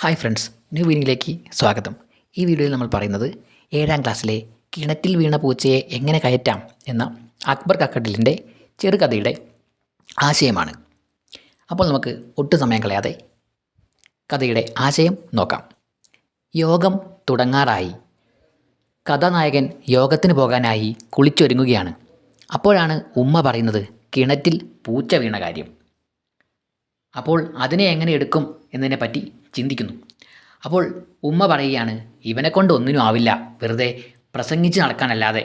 Hi friends new വീനിങ്ങിലേക്ക് സ്വാഗതം. ഈ വീഡിയോയിൽ നമ്മൾ പറയുന്നത് ഏഴാം ക്ലാസ്സിലെ കിണറ്റിൽ വീണ പൂച്ചയെ എങ്ങനെ കയറ്റാം എന്ന അക്ബർ കക്കട്ടിലിന്റെ ചെറുകഥയുടെ ആശയമാണ്. അപ്പോൾ നമുക്ക് ഒട്ടും സമയം കളയാതെ കഥയുടെ ആശയം നോക്കാം. യോഗം തുടങ്ങാറായി. കഥാനായകൻ യോഗത്തിന് പോകാനായി കുളിച്ചൊരുങ്ങുകയാണ്. അപ്പോഴാണ് ഉമ്മ പറയുന്നത് കിണറ്റിൽ പൂച്ച വീണ കാര്യം. അപ്പോൾ അതിനെ എങ്ങനെ എടുക്കും എന്നതിനെ പറ്റി ചിന്തിക്കുന്നു. അപ്പോൾ ഉമ്മ പറയുകയാണ് ഇവനെ കൊണ്ട് ഒന്നിനും ആവില്ല. വെറുതെ പ്രസംഗിച്ച് നടക്കാനല്ലാതെ.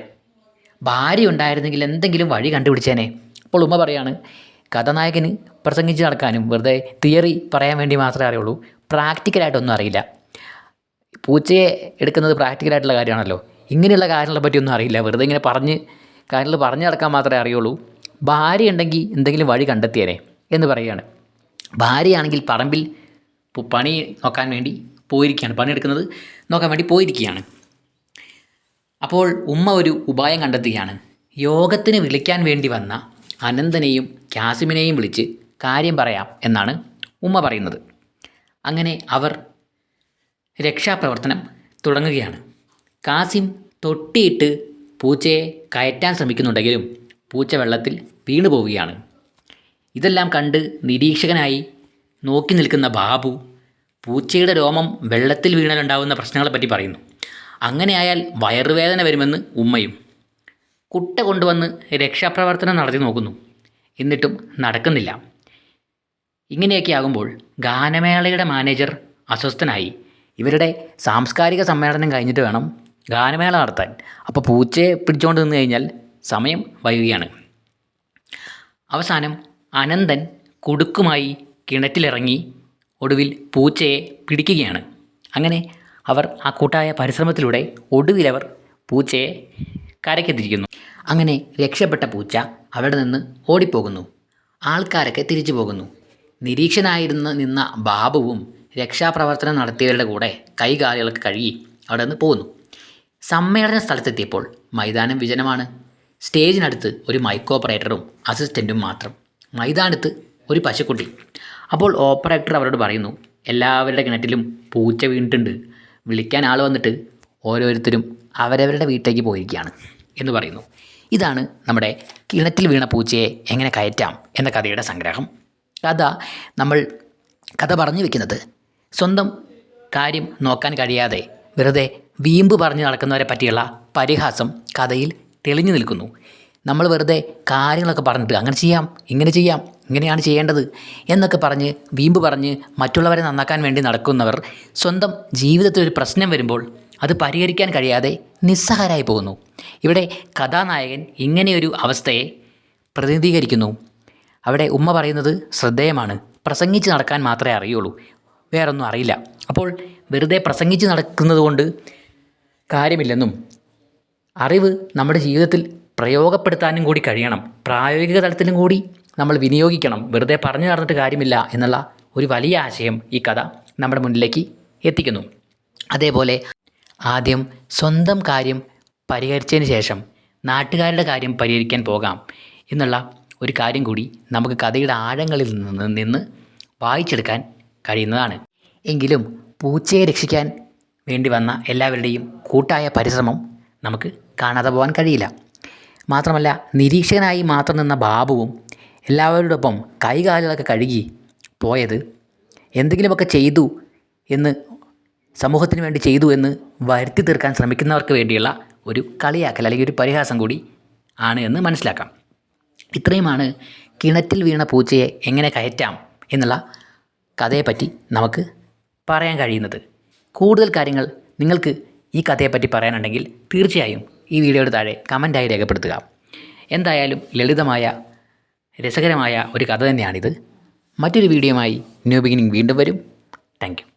ഭാര്യ ഉണ്ടായിരുന്നെങ്കിൽ എന്തെങ്കിലും വഴി കണ്ടുപിടിച്ചേനെ. അപ്പോൾ ഉമ്മ പറയാണ് കഥാനായകന് പ്രസംഗിച്ച് നടക്കാനും വെറുതെ തിയറി പറയാൻ വേണ്ടി മാത്രമേ അറിയുള്ളൂ. പ്രാക്ടിക്കലായിട്ടൊന്നും അറിയില്ല. പൂച്ചയെ എടുക്കുന്നത് പ്രാക്ടിക്കലായിട്ടുള്ള കാര്യമാണല്ലോ. ഇങ്ങനെയുള്ള കാര്യങ്ങളെ പറ്റിയൊന്നും അറിയില്ല. വെറുതെ ഇങ്ങനെ പറഞ്ഞ് കാര്യങ്ങൾ പറഞ്ഞു നടക്കാൻ മാത്രമേ അറിയുള്ളൂ. ഭാര്യ ഉണ്ടെങ്കിൽ എന്തെങ്കിലും വഴി കണ്ടെത്തിയേനെ. എന്ന് പറയുകയാണ്. ഭാര്യയാണെങ്കിൽ പറമ്പിൽ പണി നോക്കാൻ വേണ്ടി പോയിരിക്കുകയാണ് പണിയെടുക്കുന്നത് നോക്കാൻ വേണ്ടി പോയിരിക്കുകയാണ്. അപ്പോൾ ഉമ്മ ഒരു ഉപായം കണ്ടെത്തുകയാണ്. യോഗത്തിന് വിളിക്കാൻ വേണ്ടി വന്ന അനന്തനെയും കാസിമിനെയും വിളിച്ച് കാര്യം പറയാം എന്നാണ് ഉമ്മ പറയുന്നത്. അങ്ങനെ അവർ രക്ഷാപ്രവർത്തനം തുടങ്ങുകയാണ്. കാസിം തൊട്ടിയിട്ട് പൂച്ചയെ കയറ്റാൻ ശ്രമിക്കുന്നുണ്ടെങ്കിലും പൂച്ച വെള്ളത്തിൽ വീണു പോവുകയാണ് ഇതെല്ലാം കണ്ട് നിരീക്ഷകനായി നോക്കി നിൽക്കുന്ന ബാബു പൂച്ചയുടെ രോമം വെള്ളത്തിൽ വീണാലുണ്ടാവുന്ന പ്രശ്നങ്ങളെപ്പറ്റി പറയുന്നു. അങ്ങനെയായാൽ വയറുവേദന വരുമെന്ന് ഉമ്മയും. കുട്ട കൊണ്ടുവന്ന് രക്ഷാപ്രവർത്തനം നടത്തി നോക്കുന്നു. എന്നിട്ടും നടക്കുന്നില്ല. ഇങ്ങനെയൊക്കെ ആകുമ്പോൾ ഗാനമേളയുടെ മാനേജർ അസ്വസ്ഥനായി. ഇവരുടെ സാംസ്കാരിക സമ്മേളനം കഴിഞ്ഞിട്ട് വേണം ഗാനമേള നടത്താൻ. അപ്പോൾ പൂച്ചയെ പിടിച്ചുകൊണ്ട് നിന്ന് കഴിഞ്ഞാൽ സമയം വൈകുകയാണ്. അവസാനം അനന്തൻ കുടുക്കുമായി കിണറ്റിലിറങ്ങി ഒടുവിൽ പൂച്ചയെ പിടിക്കുകയാണ്. അങ്ങനെ അവർ ആ കൂട്ടായ പരിശ്രമത്തിലൂടെ ഒടുവിലവർ പൂച്ചയെ കരയ്ക്കെത്തിരിക്കുന്നു അങ്ങനെ രക്ഷപ്പെട്ട പൂച്ച അവിടെ നിന്ന് ഓടിപ്പോകുന്നു. ആൾക്കാരൊക്കെ തിരിച്ചു പോകുന്നു. നിരീക്ഷനായിരുന്ന നിന്ന ബാബുവും രക്ഷാപ്രവർത്തനം നടത്തിയവരുടെ കൂടെ കൈകാലുകളൊക്കെ കഴുകി അവിടെ നിന്ന് പോകുന്നു സമ്മേളന സ്ഥലത്തെത്തിയപ്പോൾ മൈതാനം വിജനമാണ്. സ്റ്റേജിനടുത്ത് ഒരു മൈക്കോപ്പറേറ്ററും അസിസ്റ്റന്റും മാത്രം. മൈതാനത്ത് ഒരു പശുക്കുട്ടി അപ്പോൾ ഓപ്പറേറ്റർ അവരോട് പറയുന്നു എല്ലാവരുടെ കിണറ്റിലും പൂച്ച വീണിട്ടുണ്ട്. വിളിക്കാൻ ആൾ വന്നിട്ട് ഓരോരുത്തരും അവരവരുടെ വീട്ടിലേക്ക് പോയിരിക്കുകയാണ് എന്ന് പറയുന്നു. ഇതാണ് നമ്മുടെ കിണറ്റിൽ വീണ പൂച്ചയെ എങ്ങനെ കയറ്റാം എന്ന കഥയുടെ സംഗ്രഹം. കഥ നമ്മൾ കഥ പറഞ്ഞു വെക്കുന്നത് സ്വന്തം കാര്യം നോക്കാൻ കഴിയാതെ വെറുതെ വീമ്പ് പറഞ്ഞു നടക്കുന്നവരെ പറ്റിയുള്ള പരിഹാസം കഥയിൽ തെളിഞ്ഞു നിൽക്കുന്നു. നമ്മൾ വെറുതെ കാര്യങ്ങളൊക്കെ പറഞ്ഞിട്ട് അങ്ങനെ ചെയ്യാം ഇങ്ങനെ ചെയ്യാം ഇങ്ങനെയാണ് ചെയ്യേണ്ടത് എന്നൊക്കെ പറഞ്ഞ് വീമ്പ് പറഞ്ഞ് മറ്റുള്ളവരെ നന്നാക്കാൻ വേണ്ടി നടക്കുന്നവർ സ്വന്തം ജീവിതത്തിൽ ഒരു പ്രശ്നം വരുമ്പോൾ അത് പരിഹരിക്കാൻ കഴിയാതെ നിസ്സഹാരായി പോകുന്നു. ഇവിടെ കഥാനായകൻ ഇങ്ങനെയൊരു അവസ്ഥയെ പ്രതിനിധീകരിക്കുന്നു. അവിടെ ഉമ്മ പറയുന്നത് ശ്രദ്ധേയമാണ്. പ്രസംഗിച്ച് നടക്കാൻ മാത്രമേ അറിയുള്ളൂ. വേറൊന്നും അറിയില്ല. അപ്പോൾ വെറുതെ പ്രസംഗിച്ച് നടക്കുന്നത് കൊണ്ട് കാര്യമില്ലെന്നും അറിവ് നമ്മുടെ ജീവിതത്തിൽ പ്രയോഗപ്പെടുത്താനും കൂടി കഴിയണം. പ്രായോഗിക തലത്തിലും കൂടി നമ്മൾ വിനിയോഗിക്കണം. വെറുതെ പറഞ്ഞു നടന്നിട്ട് കാര്യമില്ല എന്നുള്ള ഒരു വലിയ ആശയം ഈ കഥ നമ്മുടെ മുന്നിലേക്ക് എത്തിക്കുന്നു. അതേപോലെ ആദ്യം സ്വന്തം കാര്യം പരിഹരിച്ചതിന് ശേഷം നാട്ടുകാരുടെ കാര്യം പരിഹരിക്കാൻ പോകാം എന്നുള്ള ഒരു കാര്യം കൂടി നമുക്ക് കഥയുടെ ആഴങ്ങളിൽ നിന്ന് നിന്ന് വായിച്ചെടുക്കാൻ കഴിയുന്നതാണ്. എങ്കിലും പൂച്ചയെ രക്ഷിക്കാൻ വേണ്ടി വന്ന എല്ലാവരുടെയും കൂട്ടായ പരിശ്രമം നമുക്ക് കാണാതെ പോകാൻ കഴിയില്ല. മാത്രമല്ല നിരീക്ഷകനായി മാത്രം നിന്ന ബാബുവും എല്ലാവരോടൊപ്പം കൈകാലുകളൊക്കെ കഴുകി പോയത് എന്തെങ്കിലുമൊക്കെ ചെയ്തു എന്ന് സമൂഹത്തിന് വേണ്ടി ചെയ്തു എന്ന് വരുത്തി തീർക്കാൻ ശ്രമിക്കുന്നവർക്ക് വേണ്ടിയുള്ള ഒരു കളിയാക്കൽ അല്ലെങ്കിൽ ഒരു പരിഹാസം കൂടി ആണ് എന്ന് മനസ്സിലാക്കാം. ഇത്രയുമാണ് കിണറ്റിൽ വീണ പൂച്ചയെ എങ്ങനെ കയറ്റാം എന്നുള്ള കഥയെപ്പറ്റി നമുക്ക് പറയാൻ കഴിയുന്നത്. കൂടുതൽ കാര്യങ്ങൾ നിങ്ങൾക്ക് ഈ കഥയെപ്പറ്റി പറയാനുണ്ടെങ്കിൽ തീർച്ചയായും ഈ വീഡിയോയുടെ താഴെ കമന്റായി രേഖപ്പെടുത്തുക. എന്തായാലും ലളിതമായ രസകരമായ ഒരു കഥ തന്നെയാണിത്. മറ്റൊരു വീഡിയോയുമായി ന്യൂ ബിഗിനിങ് വീണ്ടും വരും. താങ്ക്